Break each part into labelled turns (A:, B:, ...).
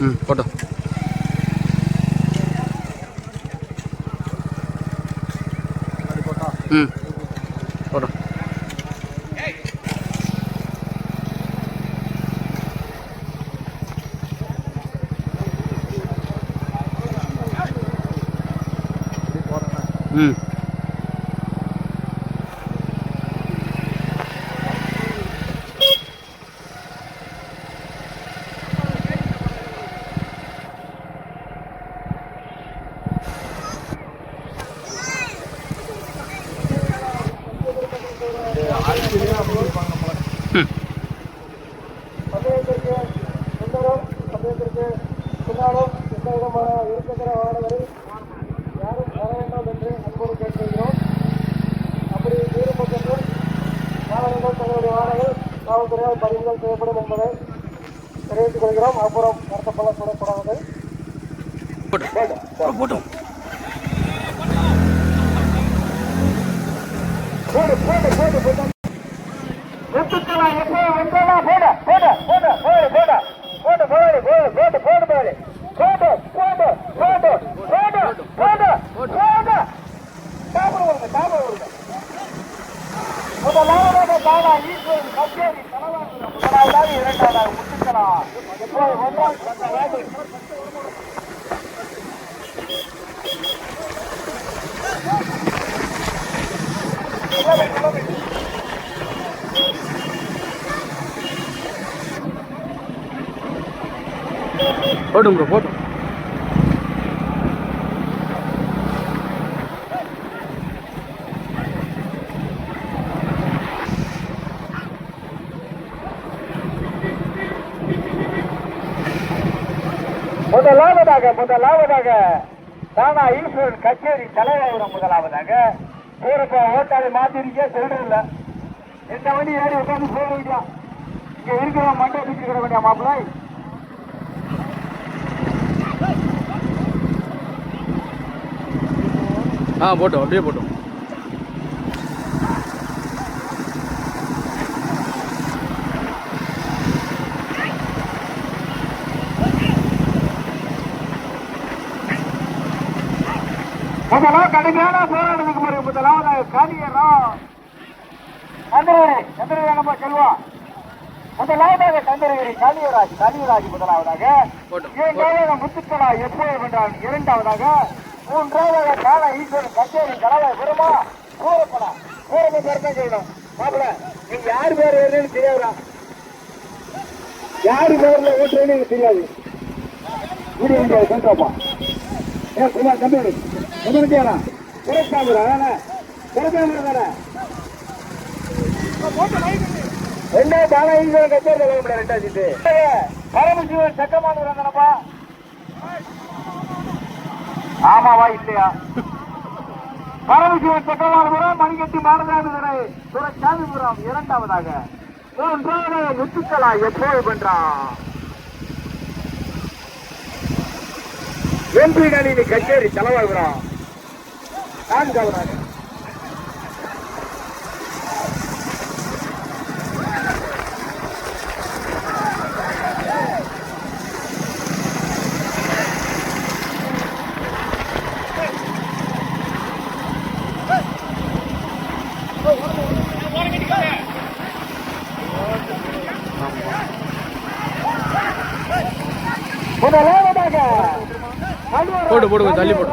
A: ம் போட்டோ. ம் போட்டோம் ம்.
B: தங்களுடைய வாகனங்கள் காவல்துறையால் பறிமுதல் செய்யப்படும் என்பதை தெரிவித்துக் கொள்கிறோம் அப்புறம் நடத்தப்படக்கூடாது
A: போட்டோம்
B: போடு போடு போடு போடு வெட்டுக்கலாம் எப்போ வந்தாலா போட போட போட போடு போட போடு போடு போடு போடு போடு போடு போடு போடு போடு போடு போடு போடு டாபர் வருங்க டாபர் வருங்க இரண்டாவதா ஈஸ்வரன் கச்சேரி முதலாவதாக இரண்டாவதாக முத்துக்கலா இப்போது ஒன்றாம்
A: போட்டும் ப்ரோ போட்டும்
B: முதலாவதாக முதலாவதாக தானா ஈஸ்வரன் கச்சேரி தலைவர் முதலாவதாக. போறப்ப ஓட்டாளி மாத்திருக்கே சொல்றதில்ல எந்த வண்டி ஏறி உட்காந்து போக வேண்டியா இங்க இருக்கிற மண்டை பிடிச்சிக்கிற வேண்டிய மாப்பிள்ளை.
A: ஆ போட்டோம் அப்படியே போட்டோம்.
B: முதலாம் கடுமையான போராட்டத்துக்கு பிறகு முதலாவதாக காணியரம் சந்திரகிரி சந்திரகிரி நம்ம செல்வம் முதலாவதாக சந்திரகிரி காளியராஜ் காளியராஜ் முதலாவதாக. இரண்டாவதாக முத்துக்கலா எப்போது வென்றான் இரண்டாவதாக மூன்றாவதாக கால ஈஸ்வரன் கச்சேரி கலவை வருமா கூறப்படா. கூறப்ப பேர் தான் செய்யணும்? மாப்பிள நீங்க யார் பேர் வருதுன்னு தெரியாதா? யாரு பேர்ல ஓட்டுறேன்னு தெரியாது. வீடியோ இந்தியா சொல்றப்பா ஏ குமார் தம்பி தானே தானே? ரெண்டே தானே? ஈஸ்வர கச்சேரி சொல்ல முடியாது ரெண்டா சீட்டு. ஆமாவா இல்லையா? பரமசிவன் சக்கரவாளபுரம் மணிகட்டி மாரதாதுரை துறை சாமிபுரம் இரண்டாவதாக. மூன்றாவது முத்துக்களா எப்போது பண்றான் எம்பி நளினி கச்சேரி செலவாகுறான். நான்காவதாக முதலாவதாக
A: போடு, போடு, தள்ளி போடு.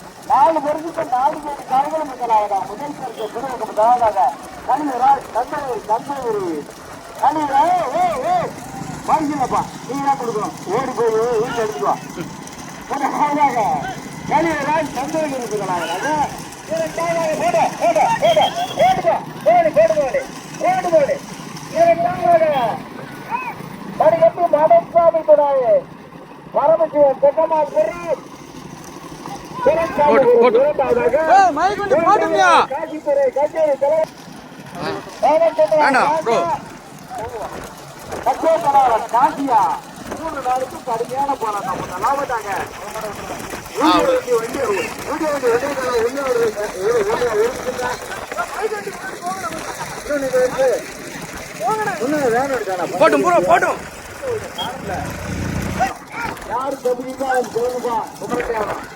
B: நாலு பேருக்கு நாலு கோடி காலங்களும் முதலாவதா முதல் பரிசு பிரிவுக்கு முதலாவதாக கனிவராஜ் தந்தை தந்தையூர் கனிவரா ஏ ஏ வாங்கினப்பா நீங்க தான் கொடுக்கணும். ஓடி போய் வீட்டில் எடுத்துக்கோ முதலாவதாக கனிவராஜ் தந்தையூர் முதலாவதாக இரண்டாவதாக போடு போடு போடு போடுப்பா போடு போடு. போடு. போடு போடு இரண்டாவதாக மணிகட்டு மாடசாமி துணாயே பரமசிவன் பெட்டமால் தெரியும்
A: போட்டு, போட்டு.
B: இரண்டாவதாக
A: போட்டுங்கயா
B: காசித்துறை கச்சேரி தலைவர்
A: வேண்டாம், bro.
B: காசியா மூணு நாளுக்கு கடுமையான போராட்டம் பண்ண
A: போட்டும் ப்ரோ போட்டும்
B: யார் தகுதிக்காக சொல்லுங்கப்பா குமரத்தேவா முதல்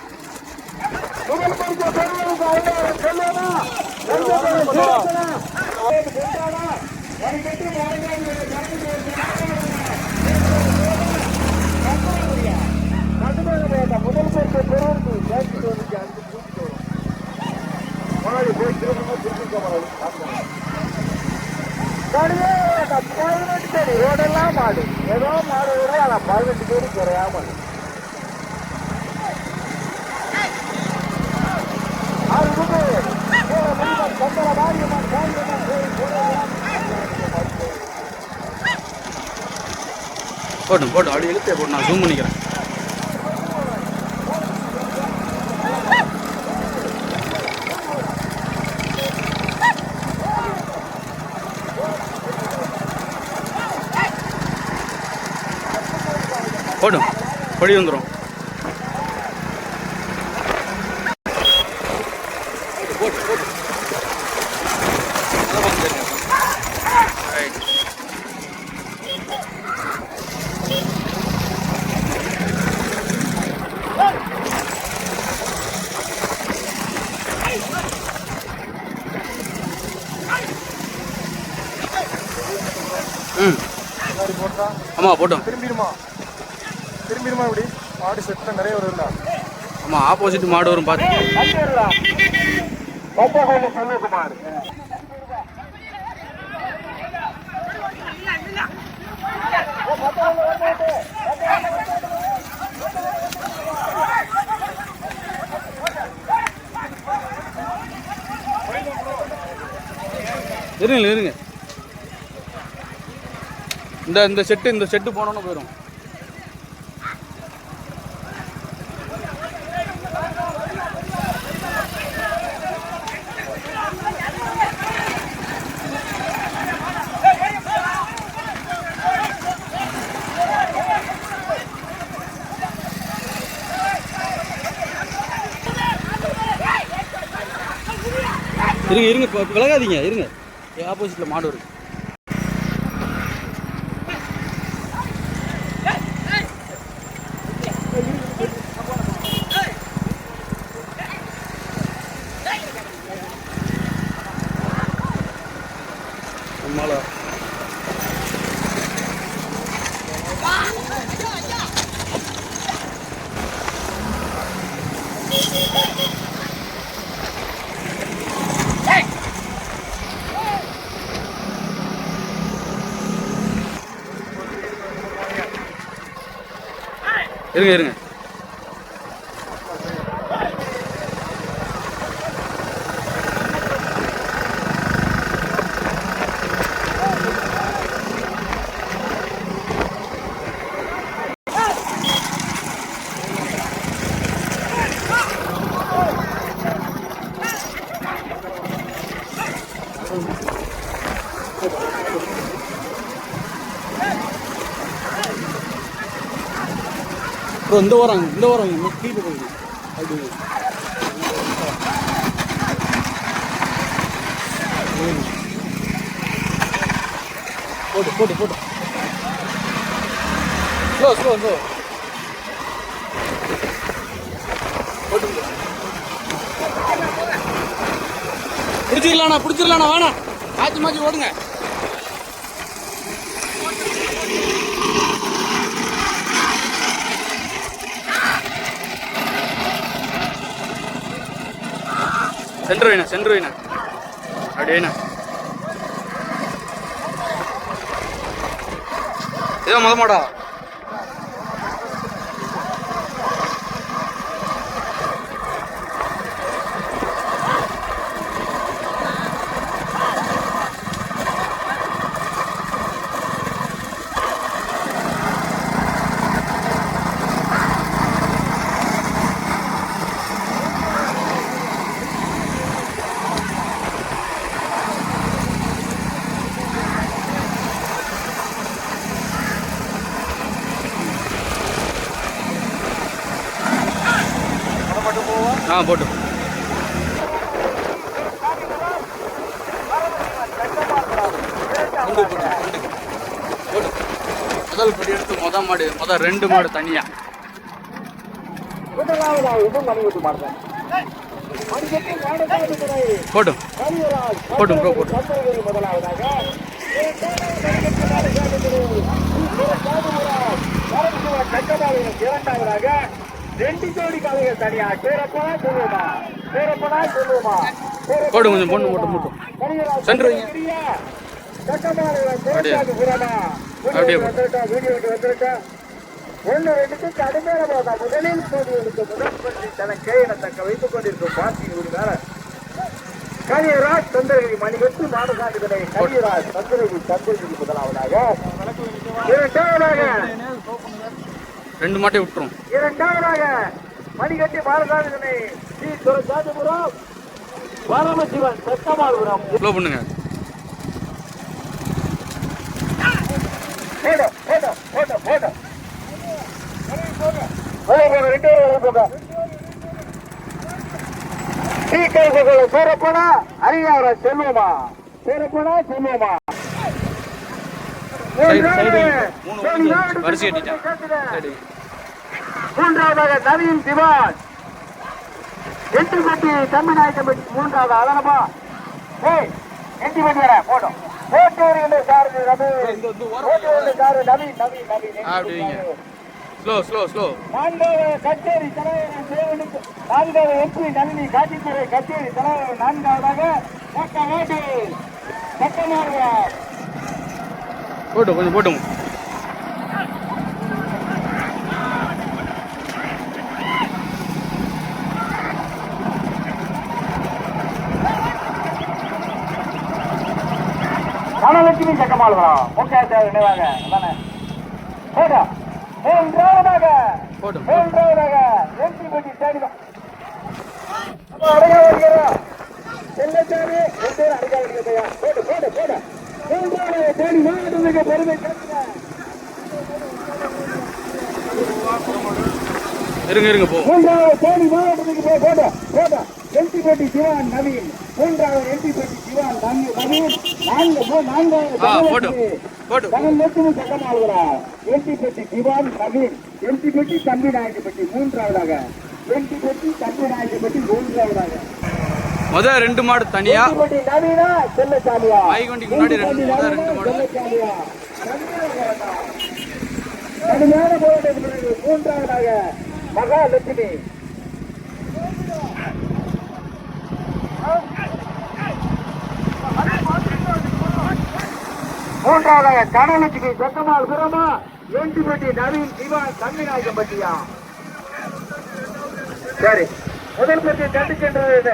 B: பதினெட்டு பேர் ரோடெல்லாம் மாடு. ஏதோ மாடு வரும் பதினெட்டு பேர் குறையாமல்
A: போட்டும் போட்டும் அப்படி இழுத்து போட்டு நான் ஜூம் பண்ணிக்கிறேன். போடும் பொடி வந்துடும் ஆமாம் போட்டோம்.
B: திரும்பிடுமா? திரும்பிடுமா இப்படி? மாடு செட்டில் நிறைய வருதுல்ல
A: ஆமாம் ஆப்போசிட் மாடு வரும் பார்த்து இருங்க இருங்க. இந்த இந்த செட்டு இந்த செட்டு போனோன்னு போயிடும் இருங்க இருங்க இப்போ விலகாதீங்க இருங்க. ஆப்போசிட்டில் மாடு இருக்கு. இருங்க இருங்க. ப்ரோ இந்த வராங்க இந்த வராங்க. கீழே போகுது அப்படி போட்டு போட்டு போட்டு ஸ்லோ ஸ்லோ ஸ்லோ போட்டு பிடிச்சிடலாண்ணா பிடிச்சிடலாண்ணா வேணாம் மாற்றி மாற்றி ஓடுங்க. சென்று வைண்ணா சென்று வைண்ணா அப்படியேண்ணா இதோ முத மாடா ஆ போட்டு. போட்டு போட்டு முதல் படி எடுத்து முத மாடு முத ரெண்டு மாடு தனியா. போட்டும் போட்டும் ப்ரோ போட்டும்
B: இரண்டாவதாக ரெண்டு ஜோடி காலைகள் தனியா. பேரப்பனா சொல்லுவோமா பேரப்பனா சொல்லுவோமா
A: போடு கொஞ்சம் பொண்ணு போட்டு மூட்டும் வைங்க. அப்படியே.
B: ஒன்று ரெண்டுக்கு கடுமையான போதா முதலில் போதிகளுக்கு முதல் பள்ளி தன கேயனை தக்க வைத்துக் கொண்டிருக்கும் பாட்டி உரிமையாள கலியராஜ் சந்திரகிரி மணிகட்டு மாடசாமி துணை கலியராஜ் சந்திரகிரி சந்திரகிரி முதலாவதாக. இரண்டாவதாக
A: ரெண்டு மாட்டை விட்டுரும்.
B: இரண்டாவதாக மணிகட்டி துரசாதிபுரம் பரமசிவன் சத்தமாபுரம்
A: ஸ்லோ பண்ணுங்க.
B: போடு போடு போடு போடு போக ரெண்டு போக டீக்கடைகளை சேரப்போனா அறிஞர செல்வமா? சேரப்போனா செல்வமா?
A: சைடு சைடு மூணு வந்து வரிசை கட்டிட்டேன் சைடு
B: மூன்றாவதாக நவீன் திவான். எட்டு பட்டி தமிழ்நாயக்கம் மூன்றாவது அதனமா ஏய் எட்டு பட்டி வர போட்டோம் போட்டு வருகின்ற சாரதி ரவி. போட்டு வருகின்ற சாரதி நவீன் நவீன் நவீன்
A: அப்படி வைங்க. ஸ்லோ ஸ்லோ ஸ்லோ
B: நான்காவது கச்சேரி தலைவர் சேவனுக்கு நான்காவது எம்பி நளினி காட்சித்துறை கச்சேரி தலைவர் நான்காவதாக பக்கமாக
A: போட்டு கொஞ்சம் போட்டும்.
B: தனலட்சுமி சக்கமாளுவரம் முக்கிய தேவை நினைவாங்க. அதானே? போட்டா. மூன்றாவதாக மூன்றாவதாக எம்பி பட்டி தேடிவா அடங்க வருகிறோம் செல்லச்சாமி ரெண்டு பேரும் அடங்க வருகிறதையா போடு போடு போடு மூன்றாவது தேடி மாவட்டத்துக்கு பெருமை
A: இருங்க இருங்க போ.
B: மூன்றாவது தேனி மாவட்டத்துக்கு போய் போட்டோ போட்டோ எம்பிபட்டி சிவான் நவீன். மூன்றாவது எம்பிபட்டி சிவான் நவீன். நான்கு நான்காவது
A: ஆ போட்டு போட்டு
B: தனலட்சுமி சட்டமாளுகிறார் எம்பிபட்டி சிவான் நவீன். எம்பிபட்டி தம்பி நாயக்கப்பட்டி மூன்றாவதாக. எம்பிபட்டி தம்பி நாயக்கப்பட்டி மூன்றாவதாக.
A: முத ரெண்டு மாடு தனியா? மைகுண்டிக்கு முன்னாடி ரெண்டு மாடு, ரெண்டு மாடு.
B: மூன்றாவதாக மகாலட்சுமி. மூன்றாவதாக தனலட்சுமி சொத்தமால் புறமா எண்டிபட்டி நவீன் சிவான் தம்பிநாயகம் பட்டியா சரி முதல் பற்றி தட்டு சென்றது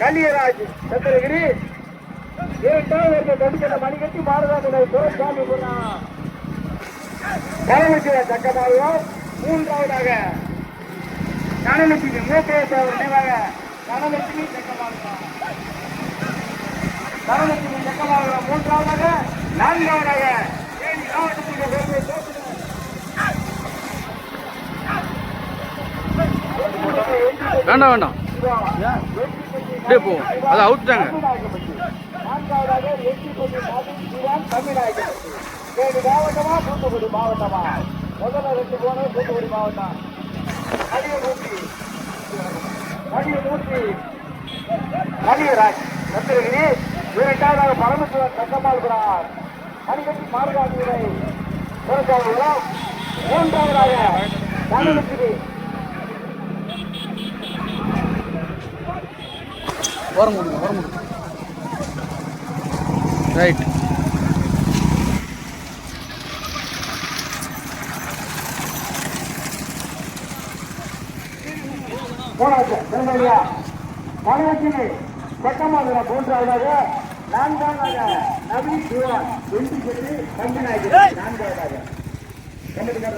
B: கலியராஜ் சந்திரகிரி. இரண்டாவது தட்டு சென்ற மணிகட்டி மாறுதாட்டு துரசாமி புறா தலைமைச்சுவ சட்டமாகவும் மூன்றாவதாக தனலட்சுமி மூக்கையை நினைவாக தனலட்சுமி சட்டமாகும் தனலட்சுமி சட்டமாகும் மூன்றாவதாக நான்காவதாக தேனி மாவட்டத்துக்கு பெருமை
A: வேண்டாம் வேண்டாம். அப்படியே போ. அதை அவுட்டாங்க
B: மாவட்டமா தூத்துக்குடி மாவட்டமா முதல்ல ரெண்டு போனது தூத்துக்குடி மாவட்டம் அடியமூர்த்தி அடியமூர்த்தி அடியராஜ் சந்திரகிரி இரண்டாவதாக பரமசிவன் சட்டமாள்கிறார் மணிகட்டி மாறுகாட்டுரை புறக்காவலம் மூன்றாவதாக தனலட்சுமி
A: ஓரம் முடியும் ஓரம் முடியும் ரைட்
B: மனலட்சுமி சட்டமாதுரை மூன்றாவதாக நான்காவதாக நவீன் சிவான் வெண்டி செட்டி தம்பிநாயகர் நான்காவதாக கண்டிப்பாக